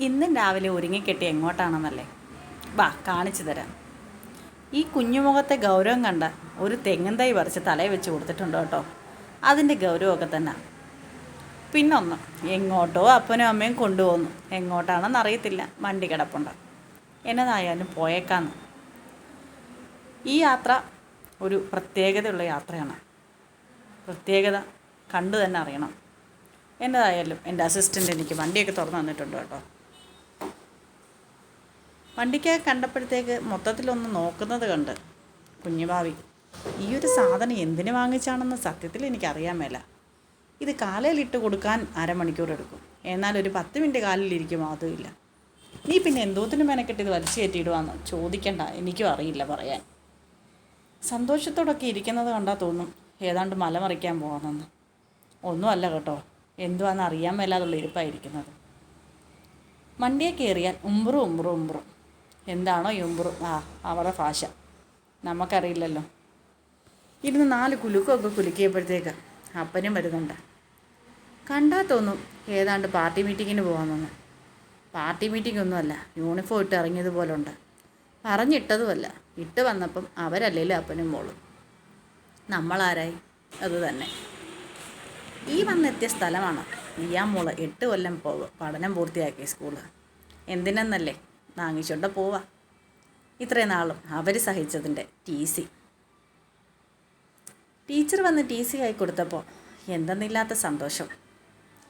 ഇന്നും രാവിലെ ഒരുങ്ങിക്കെട്ടി എങ്ങോട്ടാണെന്നല്ലേ? വാ കാണിച്ചു തരാം. ഈ കുഞ്ഞുമുഖത്തെ ഗൗരവം കണ്ട ഒരു തെങ്ങും തൈ പറിച്ച് തലയിൽ വെച്ച് കൊടുത്തിട്ടുണ്ട് കേട്ടോ. അതിന്റെ ഗൗരവമൊക്കെ തന്നെ. പിന്നൊന്ന് എങ്ങോട്ടോ അപ്പനും അമ്മയും കൊണ്ടുപോകുന്നു എങ്ങോട്ടാണെന്ന് അറിയത്തില്ല. വണ്ടി കിടപ്പുണ്ട്. എന്നതായാലും പോയേക്കാന്ന്. ഈ യാത്ര ഒരു പ്രത്യേകതയുള്ള യാത്രയാണ്. പ്രത്യേകത കണ്ടു തന്നെ അറിയണം. എന്നതായാലും എന്റെ അസിസ്റ്റന്റ് എനിക്ക് വണ്ടിയൊക്കെ തുറന്നു തന്നിട്ടുണ്ട് കേട്ടോ. വണ്ടിക്ക് കണ്ടപ്പോഴത്തേക്ക് മൊത്തത്തിലൊന്ന് നോക്കുന്നത് കണ്ട്. കുഞ്ഞുഭാവി ഈ ഒരു സാധനം എന്തിനു വാങ്ങിച്ചാണെന്ന് സത്യത്തിൽ എനിക്കറിയാൻ മേല. ഇത് കാലയിലിട്ട് കൊടുക്കാൻ അരമണിക്കൂർ എടുക്കും. എന്നാൽ ഒരു പത്ത് മിനിറ്റ് കാലിലിരിക്കുമോ? അതുമില്ല. നീ പിന്നെ എന്തോത്തിനും മെനക്കെട്ട് ഇത് വലിച്ചു കയറ്റിയിടുവാന്ന് ചോദിക്കണ്ട. എനിക്കും അറിയില്ല പറയാൻ. സന്തോഷത്തോടൊക്കെ ഇരിക്കുന്നത് കണ്ടാൽ തോന്നും ഏതാണ്ട് മലമറിക്കാൻ പോകണമെന്ന് ഒന്നുമല്ല കേട്ടോ. എന്തുവാന്ന് അറിയാൻ മേലാതുള്ള ഇരിപ്പായിരിക്കുന്നത്. വണ്ടിയെ കയറിയാൽ ഉമ്പറും ഉമ്പറും ഉമ്പറും എന്താണോ യുംബ്രു. ആ അവരുടെ ഭാഷ. നമുക്കറിയില്ലല്ലോ. ഇരുന്ന് നാല് കുലുക്കൊക്കെ കുലുക്കിയപ്പോഴത്തേക്ക് അപ്പനും വരുന്നുണ്ട്. കണ്ടാൽ തോന്നും ഏതാണ്ട് പാർട്ടി മീറ്റിങ്ങിന് പോകാമെന്ന് പാർട്ടി മീറ്റിംഗ് ഒന്നുമല്ല യൂണിഫോം ഇട്ട് ഇറങ്ങിയതുപോലെ ഉണ്ട് പറഞ്ഞിട്ടതുമല്ല ഇട്ട് വന്നപ്പം അവരല്ലേലും അപ്പനും മോളും. നമ്മളാരായി? അത് തന്നെ. ഈ വന്നെത്തിയ സ്ഥലമാണ് ഇയാമോൾ എട്ട് കൊല്ലം പഠനം പൂർത്തിയാക്കി സ്കൂൾ. എന്തിനെന്നല്ലേ? വാങ്ങിച്ചുകൊണ്ട് പോവാ. ഇത്രയും നാളും അവർ സഹിച്ചതിന്റെ ടി സി ടീച്ചർ വന്ന് ടി സി ആയി കൊടുത്തപ്പോൾ എന്തെന്നില്ലാത്ത സന്തോഷം.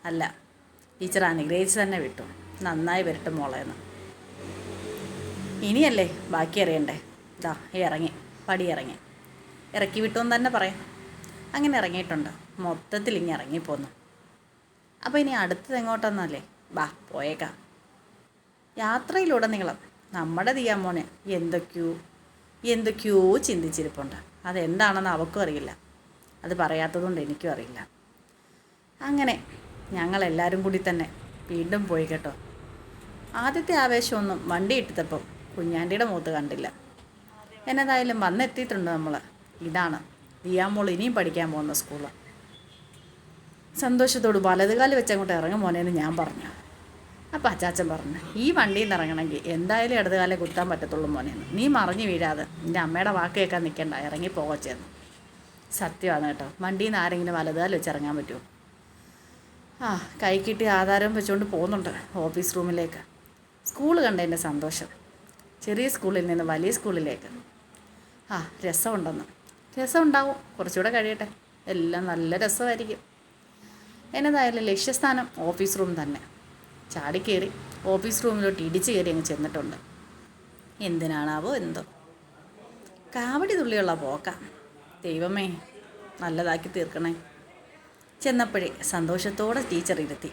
അല്ല ടീച്ചർ അനുഗ്രഹിച്ച് തന്നെ വിട്ടു. നന്നായി വരട്ടെ മോളേന്ന് ഇനിയല്ലേ ബാക്കി അറിയണ്ടേ? ഇതാ ഇറങ്ങി. പടി ഇറങ്ങി. ഇറക്കി വിട്ടു എന്ന് തന്നെ പറയാം. അങ്ങനെ ഇറങ്ങിയിട്ടുണ്ട്. മൊത്തത്തിൽ ഇങ്ങനെ ഇറങ്ങിപ്പോന്നു. അപ്പോൾ ഇനി അടുത്തത് എങ്ങോട്ടെന്നല്ലേ? ബാ പോയേക്കാം. യാത്രയിലുടനീളം നമ്മുടെ ദിയാമോനെ എന്തൊക്കെയോ എന്തൊക്കെയോ ചിന്തിച്ചിരിപ്പുണ്ട്. അതെന്താണെന്ന് അവൾക്കും അറിയില്ല. അത് പറയാത്തതുകൊണ്ട് എനിക്കും അറിയില്ല. അങ്ങനെ ഞങ്ങളെല്ലാവരും കൂടി തന്നെ വീണ്ടും പോയി കേട്ടോ. ആദ്യത്തെ ആവേശമൊന്നും വണ്ടി ഇട്ടിട്ടപ്പം കുഞ്ഞാണ്ടിയുടെ മുഖത്ത് കണ്ടില്ല. എന്നതായാലും വന്നെത്തിയിട്ടുണ്ട് നമ്മൾ ഇതാണ്. ദിയാമോൾ ഇനിയും പഠിക്കാൻ പോകുന്ന സ്കൂൾ. സന്തോഷത്തോട് വലതുകാലി വെച്ചങ്ങോട്ട് ഇറങ്ങും മോനേന്ന് ഞാൻ പറഞ്ഞു. അപ്പം അച്ചാച്ചൻ പറഞ്ഞു ഈ വണ്ടിയിൽ നിന്ന് ഇറങ്ങണമെങ്കിൽ എന്തായാലും ഇടതുകാലെ കുത്താൻ പറ്റത്തുള്ളൂ മോനേന്ന് നീ മറിഞ്ഞു വീഴാതെ നിന്റെ അമ്മയുടെ വാക്ക് കേൾക്കാൻ നിൽക്കണ്ട ഇറങ്ങി പോകച്ചേന്ന് സത്യമാണ് കേട്ടോ. വണ്ടിയിൽ നിന്ന് ആരെങ്കിലും വലതുകാലം വെച്ച് ഇറങ്ങാൻ പറ്റുമോ? ആ കൈ കിട്ടി ആധാരം വെച്ചുകൊണ്ട് പോകുന്നുണ്ട് ഓഫീസ് റൂമിലേക്ക്. സ്കൂൾ കണ്ടതിന്റെ സന്തോഷം. ചെറിയ സ്കൂളിൽ നിന്ന് വലിയ സ്കൂളിലേക്ക്. ആ രസമുണ്ടെന്ന്. രസമുണ്ടാവും. കുറച്ചുകൂടെ കഴിയട്ടെ. എല്ലാം നല്ല രസമായിരിക്കും. എന്നതായാലും ലക്ഷ്യസ്ഥാനം ഓഫീസ് റൂം തന്നെ. ചാടിക്കയറി ഓഫീസ് റൂമിലോട്ട് ഇടിച്ച് കയറി അങ്ങ് ചെന്നിട്ടുണ്ട്. എന്തിനാണാവോ എന്തോ. കാവടി തുള്ളിയുള്ള പോക്ക. ദൈവമേ നല്ലതാക്കി തീർക്കണേ. ചെന്നപ്പോഴേ സന്തോഷത്തോടെ ടീച്ചർ ഇരുത്തി.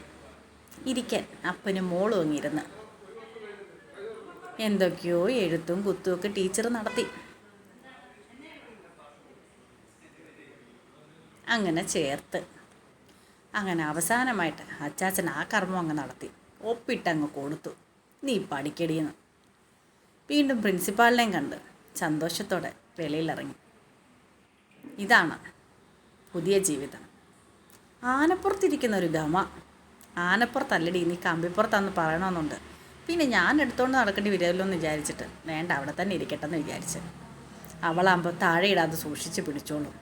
ഇരിക്കാൻ അപ്പനും മോളും അങ്ങിരുന്ന് എന്തൊക്കെയോ എഴുത്തും കുത്തുമൊക്കെ ടീച്ചർ നടത്തി. അങ്ങനെ ചേർത്ത്. അങ്ങനെ അവസാനമായിട്ട് അച്ചാച്ചൻ ആ കർമ്മം അങ്ങ് നടത്തി. ഒപ്പിട്ടങ്ങ് കൊടുത്തു. നീ പഠിക്കടിയെന്ന് വീണ്ടും പ്രിൻസിപ്പാളിനെയും കണ്ട് സന്തോഷത്തോടെ വെളിയിലിറങ്ങി. ഇതാണ് പുതിയ ജീവിതം. ആനപ്പുറത്തിരിക്കുന്ന ഒരു ഗമ. ആനപ്പുറത്തല്ലടി നീ കമ്പിപ്പുറത്താന്ന് പറയണമെന്നുണ്ട്. പിന്നെ ഞാൻ എടുത്തുകൊണ്ട് നടക്കേണ്ടി വരുമല്ലോ എന്ന് വിചാരിച്ചിട്ട് വേണ്ട അവിടെ തന്നെ ഇരിക്കട്ടെ എന്ന് വിചാരിച്ച്. അവളാകുമ്പോൾ താഴെ ഇടാതെ സൂക്ഷിച്ച് പിടിച്ചോളും.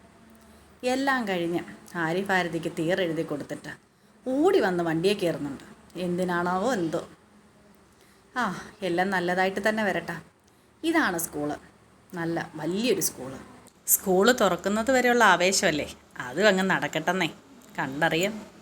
എല്ലാം കഴിഞ്ഞ് തീർ എഴുതി കൊടുത്തിട്ട് ഓടി വന്ന് വണ്ടിയെ കയറുന്നുണ്ട്. എന്തിനാണാവോ എന്തോ. ആ എല്ലാം നല്ലതായിട്ട് തന്നെ വരട്ടെ. ഇതാണ് സ്കൂൾ. നല്ല വലിയൊരു സ്കൂൾ. സ്കൂൾ തുറക്കുന്നത് വരെയുള്ള ആവേശമല്ലേ? അതും അങ്ങ് നടക്കട്ടെന്നേ. കണ്ടറിയാം.